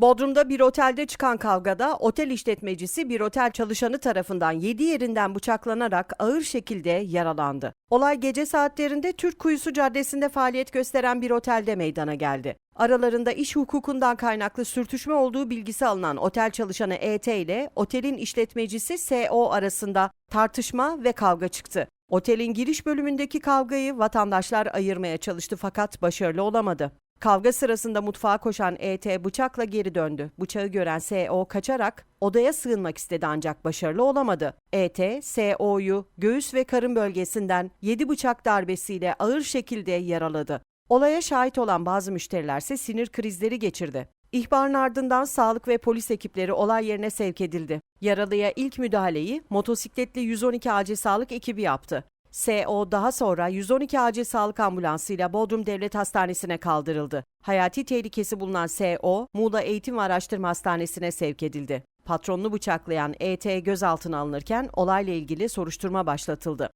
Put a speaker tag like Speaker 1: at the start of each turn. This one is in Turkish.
Speaker 1: Bodrum'da bir otelde çıkan kavgada otel işletmecisi bir otel çalışanı tarafından 7 yerinden bıçaklanarak ağır şekilde yaralandı. Olay gece saatlerinde Türk Kuyusu Caddesi'nde faaliyet gösteren bir otelde meydana geldi. Aralarında iş hukukundan kaynaklı sürtüşme olduğu bilgisi alınan otel çalışanı ET ile otelin işletmecisi SO arasında tartışma ve kavga çıktı. Otelin giriş bölümündeki kavgayı vatandaşlar ayırmaya çalıştı fakat başarılı olamadı. Kavga sırasında mutfağa koşan ET bıçakla geri döndü. Bıçağı gören SO kaçarak odaya sığınmak istedi ancak başarılı olamadı. ET, SO'yu göğüs ve karın bölgesinden 7 bıçak darbesiyle ağır şekilde yaraladı. Olaya şahit olan bazı müşterilerse sinir krizleri geçirdi. İhbarın ardından sağlık ve polis ekipleri olay yerine sevk edildi. Yaralıya ilk müdahaleyi motosikletli 112 acil sağlık ekibi yaptı. SO daha sonra 112 acil sağlık ambulansıyla Bodrum Devlet Hastanesi'ne kaldırıldı. Hayati tehlikesi bulunan SO, Muğla Eğitim ve Araştırma Hastanesi'ne sevk edildi. Patronunu bıçaklayan ET gözaltına alınırken olayla ilgili soruşturma başlatıldı.